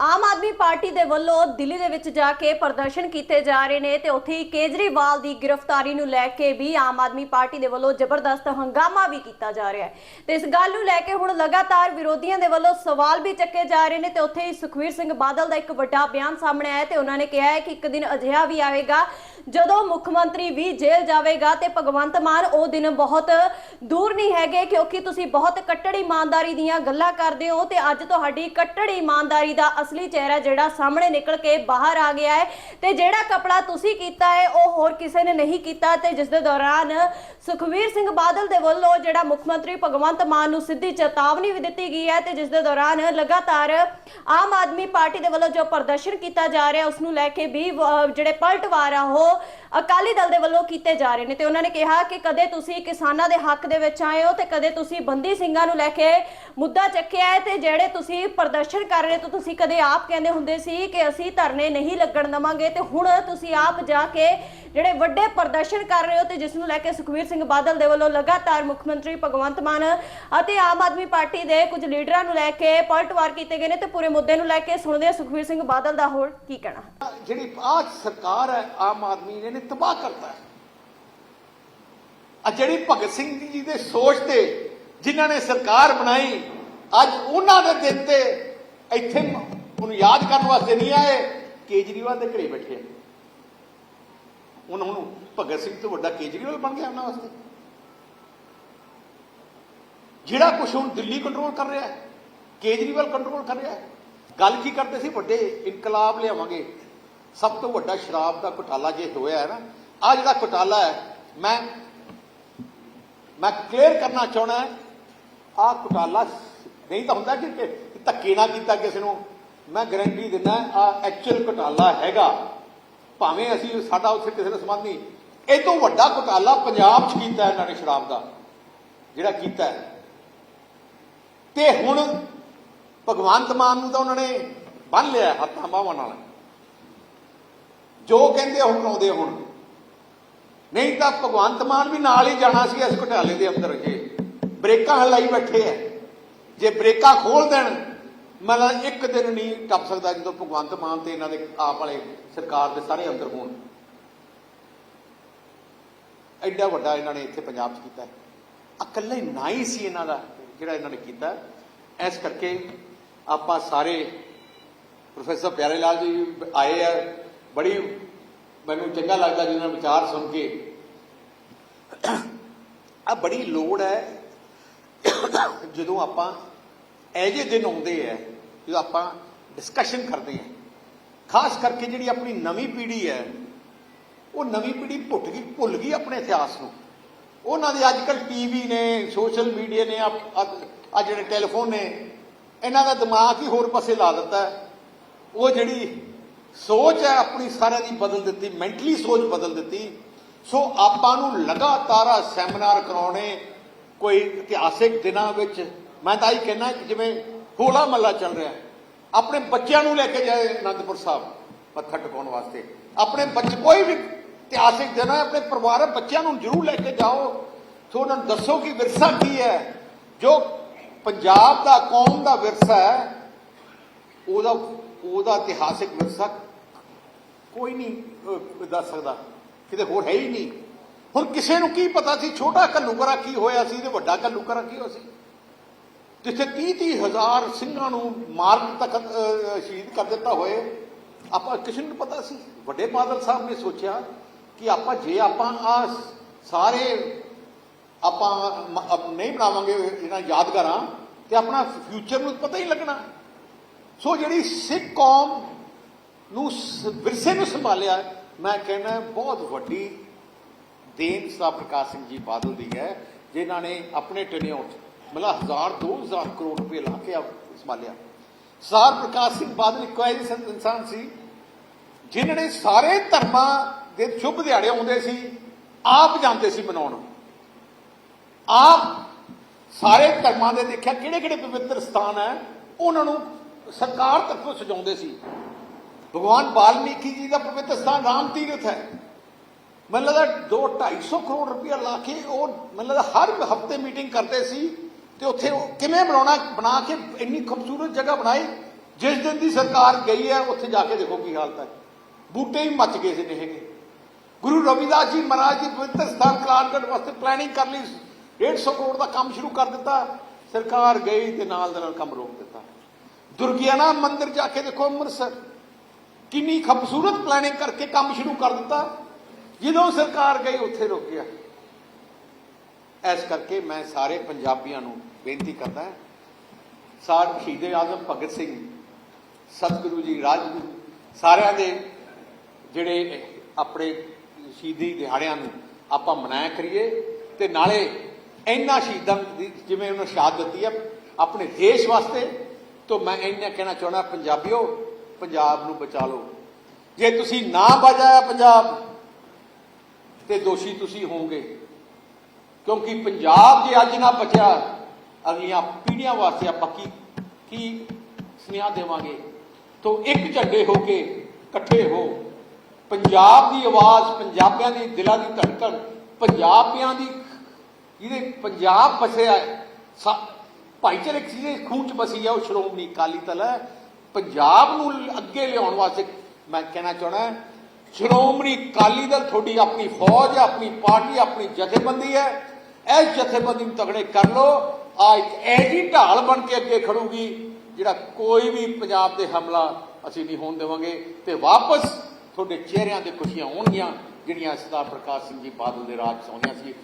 Aam Aadmi party ਦੇ ਵੱਲੋਂ ਦਿੱਲੀ ਦੇ ਵਿੱਚ ਜਾ ਕੇ ਪ੍ਰਦਰਸ਼ਨ ਕੀਤੇ ਜਾ ਰਹੇ ਨੇ ਤੇ ਉੱਥੇ ਹੀ ਕੇਜਰੀਵਾਲ ਦੀ ਗ੍ਰਿਫਤਾਰੀ ਨੂੰ ਲੈ ਕੇ ਵੀ ਆਮ ਆਦਮੀ ਪਾਰਟੀ ਦੇ ਵੱਲੋਂ ਜ਼ਬਰਦਸਤ ਹੰਗਾਮਾ ਵੀ ਕੀਤਾ ਜਾ ਰਿਹਾ ਹੈ। ਤੇ ਇਸ ਗੱਲ ਨੂੰ ਲੈ ਕੇ ਹੁਣ ਲਗਾਤਾਰ ਵਿਰੋਧੀਆਂ ਦੇ ਵੱਲੋਂ ਸਵਾਲ ਵੀ ਚੱਕੇ ਜਾ ਰਹੇ ਨੇ ਤੇ ਉੱਥੇ ਹੀ ਸੁਖਵੀਰ ਸਿੰਘ ਬਾਦਲ ਦਾ ਇੱਕ ਵੱਡਾ ਬਿਆਨ ਸਾਹਮਣੇ ਆਇਆ ਤੇ ਉਹਨਾਂ ਨੇ ਕਿਹਾ ਹੈ ਕਿ ਇੱਕ ਦਿਨ ਅਜਿਹਾ ਵੀ ਆਵੇਗਾ, ਜਦੋਂ ਮੁੱਖ ਮੰਤਰੀ ਵੀ ਜੇਲ੍ਹ ਜਾਵੇਗਾ ਤੇ ਭਗਵੰਤ ਮਾਨ ਉਹ ਦਿਨ ਬਹੁਤ ਦੂਰ ਨਹੀਂ ਹੈਗੇ ਕਿਉਂਕਿ ਤੁਸੀਂ ਬਹੁਤ ਕੱਟੜ ਇਮਾਨਦਾਰੀ ਦੀਆਂ ਗੱਲਾਂ ਕਰਦੇ ਹੋ ਤੇ ਅੱਜ ਤੁਹਾਡੀ ਕੱਟੜ ਇਮਾਨਦਾਰੀ ਦਾ ਅਸਲੀ ਚਿਹਰਾ ਜਿਹੜਾ ਸਾਹਮਣੇ ਨਿਕਲ ਕੇ ਬਾਹਰ ਆ ਗਿਆ ਹੈ ਤੇ ਜਿਹੜਾ ਕਪੜਾ ਤੁਸੀਂ ਕੀਤਾ ਹੈ ਉਹ ਹੋਰ ਕਿਸੇ ਨੇ ਨਹੀਂ ਕੀਤਾ ਤੇ ਜਿਸ ਦੇ ਦੌਰਾਨ ਸੁਖਵੀਰ ਸਿੰਘ ਬਾਦਲ ਦੇ ਵੱਲੋਂ ਜਿਹੜਾ ਮੁੱਖ ਮੰਤਰੀ ਭਗਵੰਤ ਮਾਨ ਨੂੰ ਸਿੱਧੀ ਚੇਤਾਵਨੀ ਵੀ ਦਿੱਤੀ ਗਈ ਹੈ ਤੇ ਜਿਸ ਦੇ ਦੌਰਾਨ ਲਗਾਤਾਰ ਆਮ ਆਦਮੀ ਪਾਰਟੀ ਦੇ ਵੱਲੋਂ ਜੋ ਪ੍ਰਦਰਸ਼ਨ ਕੀਤਾ ਜਾ ਰਿਹਾ ਉਸ ਨੂੰ ਲੈ ਕੇ ਵੀ ਅਹ, ਜਿਹੜੇ ਪਲਟਵਾਰ ਆ ਉਹ ਅਕਾਲੀ ਦਲ ਦੇ ਵੱਲੋਂ ਕੀਤੇ ਜਾ ਰਹੇ ਨੇ ਤੇ ਉਹਨਾਂ ਨੇ ਕਿਹਾ ਕਿ ਕਦੇ ਤੁਸੀਂ ਕਿਸਾਨਾਂ ਦੇ ਹੱਕ ਦੇ ਵਿੱਚ ਆਏ ਹੋ ਤੇ ਕਦੇ ਤੁਸੀਂ ਬੰਦੀ ਸਿੰਘਾਂ ਨੂੰ ਲੈ ਕੇ ਮੁੱਦਾ ਚੱਕਿਆ ਹੈ ਤੇ ਜਿਹੜੇ ਤੁਸੀਂ ਪ੍ਰਦਰਸ਼ਨ ਕਰ ਰਹੇ ਹੋ ਤੁਸੀਂ ਕਦੇ ਆਪ ਕਹਿੰਦੇ ਹੁੰਦੇ ਸੀ ਕਿ ਅਸੀਂ ਧਰਨੇ ਨਹੀਂ ਲੱਗਣ ਦਵਾਂਗੇ ਤੇ ਹੁਣ ਤੁਸੀਂ ਆਪ ਜਾ ਕੇ ਜਿਹੜੇ ਵੱਡੇ ਪ੍ਰਦਰਸ਼ਨ ਕਰ ਰਹੇ ਹੋ ਤੇ ਜਿਸ ਨੂੰ ਲੈ ਕੇ ਸੁਖਵੀਰ ਸਿੰਘ ਬਾਦਲ ਦੇ ਵੱਲੋਂ ਲਗਾਤਾਰ ਮੁੱਖ ਮੰਤਰੀ ਭਗਵੰਤ ਮਾਨ ਅਤੇ ਆਮ ਆਦਮੀ ਪਾਰਟੀ ਦੇ ਕੁਝ ਲੀਡਰਾਂ ਨੂੰ ਲੈ ਕੇ ਪਲਟਵਾਰ ਕੀਤੇ ਗਏ ਨੇ ਤੇ ਪੂਰੇ ਮੁੱਦੇ ਨੂੰ ਲੈ ਕੇ ਸੁਣਦੇ ਹਾਂ ਸੁਖਵੀਰ ਸਿੰਘ ਬਾਦਲ ਦਾ ਹੋਰ ਕੀ ਕਹਿਣਾ ਜਿਹੜੀ ਆਹ ਸਰਕਾਰ ਹੈ, ਆਮ ਆਦਮੀ ਨੇ ਇਹਨੇ ਤਬਾਹ ਕਰਤਾ ਆ ਜਿਹੜੀ ਭਗਤ ਸਿੰਘ ਜੀ ਦੇ ਸੋਚ ਤੇ ਜਿਨ੍ਹਾਂ ਨੇ ਸਰਕਾਰ ਬਣਾਈ, ਅੱਜ ਉਹਨਾਂ ਦੇ ਦਿਨ ਤੇ ਇੱਥੇ ਉਹਨੂੰ ਯਾਦ ਕਰਨ ਵਾਸਤੇ ਨਹੀਂ ਆਏ, ਕੇਜਰੀਵਾਲ ਦੇ ਘਰੇ ਬੈਠੇ ਉਹਨਾਂ ਨੂੰ ਭਗਤ ਸਿੰਘ ਤੋਂ ਵੱਡਾ ਕੇਜਰੀਵਾਲ ਬਣ ਗਿਆ ਉਹਨਾਂ ਵਾਸਤੇ। ਜਿਹੜਾ ਕੁਝ ਹੁਣ ਦਿੱਲੀ ਕੰਟਰੋਲ ਕਰ ਰਿਹਾ ਹੈ, ਕੇਜਰੀਵਾਲ ਕੰਟਰੋਲ ਕਰ ਰਿਹਾ ਹੈ। ਗੱਲ ਕੀ ਕਰਦੇ ਸੀ? ਵੱਡੇ ਇਨਕਲਾਬ ਲਿਆਵਾਂਗੇ। ਸਭ ਤੋਂ ਵੱਡਾ ਸ਼ਰਾਬ ਦਾ ਘੁਟਾਲਾ ਜੇ ਹੋਇਆ ਹੈ ਨਾ ਆ ਜਿਹੜਾ ਘੁਟਾਲਾ ਹੈ, ਮੈਂ ਮੈਂ ਕਲੀਅਰ ਕਰਨਾ ਚਾਹਣਾ ਹੈ ਆ ਘੁਟਾਲਾ ਨਹੀਂ ਤਾਂ ਹੁੰਦਾ ਕਿ ਧੱਕੇ ਨਾ ਕੀਤਾ ਕਿਸੇ ਨੂੰ। ਮੈਂ ਗਾਰੰਟੀ ਦਿੰਦਾ ਆ ਐਕਚੁਅਲ ਘੁਟਾਲਾ ਹੈਗਾ। ਭਾਵੇਂ ਅਸੀਂ ਸਾਡਾ ਉੱਥੇ ਕਿਸੇ ਨਾਲ ਸੰਬੰਧ ਨਹੀਂ। ਇਹ ਤੋਂ ਵੱਡਾ ਘੁਟਾਲਾ ਪੰਜਾਬ 'ਚ ਕੀਤਾ ਇਹਨਾਂ ਨੇ ਸ਼ਰਾਬ ਦਾ, ਜਿਹੜਾ ਕੀਤਾ ਹੈ। ਤੇ ਹੁਣ ਭਗਵੰਤ ਮਾਨ ਨੂੰ ਤਾਂ ਉਹਨਾਂ ਨੇ ਬੰਨ ਲਿਆ ਹੱਥਾਂ ਬਾਹਾਂ ਨਾਲ। ਜੋ ਕਹਿੰਦੇ ਹੁਣ ਕਰਾਉਂਦੇ ਹੁਣ। ਨਹੀਂ ਤਾਂ ਭਗਵੰਤ ਮਾਨ ਵੀ ਨਾਲ ਹੀ ਜਾਣਾ ਸੀ ਇਸ ਘੁਟਾਲੇ ਦੇ ਅੰਦਰ ਜੇ ਬ੍ਰੇਕਾਂ ਹਲਾਈ ਬੈਠੇ ਐ ਜੇ ਬ੍ਰੇਕਾਂ ਖੋਲ ਦੇਣ, ਮਤਲਬ ਇੱਕ ਦਿਨ ਨਹੀਂ ਟੱਪ ਸਕਦਾ ਜਦੋਂ ਭਗਵੰਤ ਮਾਨ ਤੇ ਇਹਨਾਂ ਦੇ ਆਪ ਵਾਲੇ ਸਰਕਾਰ ਦੇ ਸਾਰੇ ਅੰਦਰ ਹੋਣ। ਐਡਾ ਵੱਡਾ ਇਹਨਾਂ ਨੇ ਇੱਥੇ ਪੰਜਾਬ 'ਚ ਕੀਤਾ। ਇਕੱਲੇ ਨਾ ਹੀ ਸੀ ਇਹਨਾਂ ਦਾ ਜਿਹੜਾ ਇਹਨਾਂ ਨੇ ਕੀਤਾ। ਇਸ ਕਰਕੇ ਆਪਾਂ ਸਾਰੇ ਪ੍ਰੋਫੈਸਰ ਪਿਆਰੇ ਲਾਲ ਜੀ ਆਏ ਆ। ਬੜੀ ਮੈਨੂੰ ਚੰਗਾ ਲੱਗਦਾ ਜਿਹਨਾਂ ਵਿਚਾਰ ਸੁਣ ਕੇ। ਆ ਬੜੀ ਲੋੜ ਹੈ, ਜਦੋਂ ਆਪਾਂ ਇਹ ਜਿਹੇ ਦਿਨ ਆਉਂਦੇ ਆ ਜਦੋਂ ਆਪਾਂ ਡਿਸਕਸ਼ਨ ਕਰਦੇ ਆ ਖਾਸ ਕਰਕੇ ਜਿਹੜੀ ਆਪਣੀ ਨਵੀਂ ਪੀੜ੍ਹੀ ਹੈ, ਉਹ ਨਵੀਂ ਪੀੜ੍ਹੀ ਭੁੱਟ ਗਈ, ਭੁੱਲ ਗਈ ਆਪਣੇ ਇਤਿਹਾਸ ਨੂੰ। ਉਹਨਾਂ ਦੇ ਅੱਜ ਕੱਲ ਟੀਵੀ ਨੇ ਸੋਸ਼ਲ ਮੀਡੀਆ ਨੇ ਆ ਜਿਹੜੇ ਟੈਲੀਫੋਨ ਨੇ, ਇਹਨਾਂ ਦਾ ਦਿਮਾਗ ਹੀ ਹੋਰ ਪਾਸੇ ਲਾ ਦਿੱਤਾ ਉਹ ਜਿਹੜੀ ਸੋਚ ਹੈ ਆਪਣੀ ਸਾਰਿਆਂ ਦੀ ਬਦਲ ਦਿੱਤੀ ਮੈਂਟਲੀ ਸੋਚ ਬਦਲ ਦਿੱਤੀ। ਸੋ ਆਪਾਂ ਨੂੰ ਲਗਾਤਾਰ ਸੈਮੀਨਾਰ ਕਰਾਉਣੇ ਕੋਈ ਇਤਿਹਾਸਿਕ ਦਿਨਾਂ ਵਿੱਚ। ਮੈਂ ਤਾਂ ਇਹ ਕਹਿਣਾ ਕਿ ਜਿਵੇਂ ਹੋਲਾ ਮਹੱਲਾ ਚੱਲ ਰਿਹਾ ਆਪਣੇ ਬੱਚਿਆਂ ਨੂੰ ਲੈ ਕੇ ਜਾਏ ਅਨੰਦਪੁਰ ਸਾਹਿਬ, ਮੱਥਾ ਟਿਕਾਉਣ ਵਾਸਤੇ। ਆਪਣੇ ਬੱਚੇ, ਕੋਈ ਵੀ ਇਤਿਹਾਸਿਕ ਦਿਨ ਹੈ ਆਪਣੇ ਪਰਿਵਾਰ, ਬੱਚਿਆਂ ਨੂੰ ਜ਼ਰੂਰ ਲੈ ਕੇ ਜਾਓ। ਸੋ ਉਹਨਾਂ ਨੂੰ ਦੱਸੋ ਕਿ ਵਿਰਸਾ ਕੀ ਹੈ। ਜੋ ਪੰਜਾਬ ਦਾ, ਕੌਮ ਦਾ ਵਿਰਸਾ ਹੈ ਉਹਦਾ ਉਹਦਾ ਇਤਿਹਾਸਿਕ ਵਿਰਸਾ ਕੋਈ ਨਹੀਂ ਦੱਸ ਸਕਦਾ। ਕਿਤੇ ਹੋਰ ਹੈ ਹੀ ਨਹੀਂ। ਹੁਣ ਕਿਸੇ ਨੂੰ ਕੀ ਪਤਾ ਸੀ ਛੋਟਾ ਘੱਲੂਕਰਾ ਕੀ ਹੋਇਆ ਸੀ ਤੇ ਵੱਡਾ ਘੱਲੂਕਰਾ ਕੀ ਹੋਇਆ ਸੀ? ਜਿੱਥੇ 30 30 ਹਜ਼ਾਰ ਸਿੰਘਾਂ ਨੂੰ ਮਾਰ ਤੱਕ ਸ਼ਹੀਦ ਕਰ ਦਿੱਤਾ ਹੋਏ, ਆਪਾਂ ਕਿਸੇ ਨੂੰ ਪਤਾ ਸੀ? ਵੱਡੇ ਬਾਦਲ ਸਾਹਿਬ ਨੇ ਸੋਚਿਆ ਕਿ ਆਪਾਂ, ਜੇ ਆਪਾਂ ਆ ਸਾਰੇ ਆਪਾਂ ਨਹੀਂ ਬਣਾਵਾਂਗੇ ਇਹਨਾਂ ਯਾਦਗਾਰਾਂ, ਤੇ ਆਪਣਾ ਫਿਊਚਰ ਨੂੰ ਪਤਾ ਹੀ ਲੱਗਣਾ। ਸੋ ਜਿਹੜੀ ਸਿੱਖ ਕੌਮ ਨੂੰ ਵਿਰਸੇ ਨੂੰ ਸੰਭਾਲਿਆ, ਮੈਂ ਕਹਿੰਦਾ ਬਹੁਤ ਵੱਡੀ ਦੇਨ ਸਾ ਪ੍ਰਕਾਸ਼ ਸਿੰਘ ਜੀ ਬਾਦਲ ਦੀ ਹੈ, ਜਿਨ੍ਹਾਂ ਨੇ ਆਪਣੇ ਟੈਨਿਓਰ 'ਚ ਮਤਲਬ ਹਜ਼ਾਰ ਦੋ ਹਜ਼ਾਰ ਕਰੋੜ ਰੁਪਏ ਲਾ ਕੇ ਸੰਭਾਲਿਆ। ਸਾਰ ਪ੍ਰਕਾਸ਼ ਸਿੰਘ ਬਾਦਲ ਇੱਕ ਐਸੀ ਇਨਸਾਨ ਸੀ, ਜਿਨ੍ਹਾਂ ਨੇ ਸਾਰੇ ਧਰਮਾਂ ਦੇ ਸ਼ੁਭ ਦਿਹਾੜੇ ਆਉਂਦੇ ਸੀ, ਆਪ ਜਾਂਦੇ ਸੀ ਮਨਾਉਣ। ਆਪ ਸਾਰੇ ਧਰਮਾਂ ਦੇ ਦੇਖਿਆ ਕਿਹੜੇ ਕਿਹੜੇ ਪਵਿੱਤਰ ਸਥਾਨ ਹੈ, ਉਹਨਾਂ ਨੂੰ ਸਰਕਾਰ ਤਰਫੋਂ ਸਜਾਉਂਦੇ ਸੀ। ਭਗਵਾਨ ਵਾਲਮੀਕੀ ਜੀ ਦਾ ਪਵਿੱਤਰ ਸਥਾਨ ਰਾਮ ਤੀਰਥ ਹੈ। ਮੈਨੂੰ ਲੱਗਦਾ 2 250 ਕਰੋੜ ਰੁਪਇਆ ਲਾ ਕੇ ਉਹ ਮੈਨੂੰ ਲੱਗਦਾ ਹਰ ਹਫ਼ਤੇ ਮੀਟਿੰਗ ਕਰਦੇ ਸੀ ਤੇ ਉੱਥੇ ਉਹ ਕਿਵੇਂ ਬਣਾਉਣਾ, ਬਣਾ ਕੇ ਇੰਨੀ ਖੂਬਸੂਰਤ ਜਗ੍ਹਾ ਬਣਾਈ, ਜਿਸ ਦਿਨ ਦੀ ਸਰਕਾਰ ਗਈ ਹੈ, ਉੱਥੇ ਜਾ ਕੇ ਦੇਖੋ ਕੀ ਹਾਲਤ ਹੈ। ਬੂਟੇ ਹੀ ਮੱਚ ਗਏ ਸੀ ਨੇ। ਹੈਗੇ ਗੁਰੂ ਰਵਿਦਾਸ ਜੀ ਮਹਾਰਾਜ ਦੀ ਪਵਿੱਤਰ ਸਥਾਨ ਕਲਾਨਗੜ ਵਾਸਤੇ ਪਲੈਨਿੰਗ ਕਰ ਲਈ। 150 ਕਰੋੜ ਦਾ ਕੰਮ ਸ਼ੁਰੂ ਕਰ ਦਿੱਤਾ। ਸਰਕਾਰ ਗਈ ਤੇ ਨਾਲ ਦੇ ਨਾਲ ਕੰਮ ਰੋਕ ਦਿੱਤਾ। ਦੁਰਗਿਆਨਾ ਮੰਦਿਰ ਜਾ ਕੇ ਦੇਖੋ ਅੰਮ੍ਰਿਤਸਰ। ਕਿੰਨੀ ਖੂਬਸੂਰਤ ਪਲੈਨਿੰਗ ਕਰਕੇ ਕੰਮ ਸ਼ੁਰੂ ਕਰ ਦਿੱਤਾ। ਜਦੋਂ ਸਰਕਾਰ ਗਈ, ਉੱਥੇ ਰੁਕ ਗਿਆ। ਇਸ ਕਰਕੇ ਮੈਂ ਸਾਰੇ ਪੰਜਾਬੀਆਂ ਨੂੰ ਬੇਨਤੀ ਕਰਦਾ ਹਾਂ ਸਾਡ ਸ਼ਹੀਦੇ ਆਜ਼ਮ ਭਗਤ ਸਿੰਘ, ਸਤਿਗੁਰੂ ਜੀ, ਰਾਜਗੁਰੂ, ਸਾਰਿਆਂ ਦੇ ਜਿਹੜੇ ਆਪਣੇ ਸ਼ਹੀਦੀ ਦਿਹਾੜਿਆਂ ਨੂੰ ਆਪਾਂ ਮਨਾਇਆ ਕਰੀਏ ਤੇ ਨਾਲੇ ਇੰਨਾ ਸ਼ਹੀਦਾਂ ਦੀ ਜਿਵੇਂ ਉਹਨਾਂ ਸ਼ਹਾਦਤ ਦਿੱਤੀ ਹੈ, ਆਪਣੇ ਦੇਸ਼ ਵਾਸਤੇ ਤੋਂ ਮੈਂ ਇੰਨਾ ਕਹਿਣਾ ਚਾਹੁੰਦਾ, ਪੰਜਾਬੀਓ, ਪੰਜਾਬ ਨੂੰ ਬਚਾ ਲਓ। ਜੇ ਤੁਸੀਂ ਨਾ ਬਚਾਇਆ ਪੰਜਾਬ, ਤੇ ਦੋਸ਼ੀ ਤੁਸੀਂ ਹੋਵੋਗੇ। ਕਿਉਂਕਿ ਪੰਜਾਬ ਜੇ ਅੱਜ ਨਾ ਬਚਿਆ, ਅਗਲੀਆਂ ਪੀੜ੍ਹੀਆਂ ਵਾਸਤੇ ਆਪਾਂ ਕੀ ਕੀ ਸੁਨੇਹਾ ਦੇਵਾਂਗੇ? ਤੋਂ ਇੱਕ ਝੰਡੇ ਹੋ ਕੇ ਇਕੱਠੇ ਹੋ। ਪੰਜਾਬ ਦੀ ਆਵਾਜ਼ ਪੰਜਾਬੀਆਂ ਦੀ ਦਿਲਾਂ ਦੀ ਧੜਕਣ, ਪੰਜਾਬੀਆਂ ਦੀ ਜਿਹਦੇ ਪੰਜਾਬ ਬਸਿਆ ਭਾਈਚਾਰਕ ਚੀਜ਼ ਖੂਨ ਚ ਬਸੀ ਹੈ ਉਹ ਸ਼੍ਰੋਮਣੀ ਅਕਾਲੀ ਦਲ ਹੈ। ਪੰਜਾਬ ਨੂੰ ਅੱਗੇ ਲਿਆਉਣ ਵਾਸਤੇ ਮੈਂ ਕਹਿਣਾ ਚਾਹਣਾ ਸ਼੍ਰੋਮਣੀ ਅਕਾਲੀ ਦਲ ਤੁਹਾਡੀ ਆਪਣੀ ਫੌਜ ਹੈ, ਆਪਣੀ ਪਾਰਟੀ, ਆਪਣੀ ਜਥੇਬੰਦੀ ਹੈ। ਇਸ ਜਥੇਬੰਦੀ ਨੂੰ ਤਗੜੇ ਕਰ ਲੋ ਆ ਇੱਕ ਐਜੀ ਢਾਲ ਬਣ ਕੇ ਅੱਗੇ ਖੜੂਗੀ, ਜਿਹੜਾ ਕੋਈ ਵੀ ਪੰਜਾਬ ਤੇ ਹਮਲਾ ਅਸੀਂ ਨਹੀਂ ਹੋਣ ਦੇਵਾਂਗੇ ਤੇ ਵਾਪਸ ਤੁਹਾਡੇ ਚਿਹਰਿਆਂ ਤੇ ਖੁਸ਼ੀਆਂ ਹੋਣਗੀਆਂ, ਜਿਹੜੀਆਂ ਸਰਦਾਰ ਪ੍ਰਕਾਸ਼ ਸਿੰਘ ਜੀ ਬਾਦਲ ਦੇ ਰਾਜ 'ਚ ਆਉਂਦੀਆਂ ਸੀ।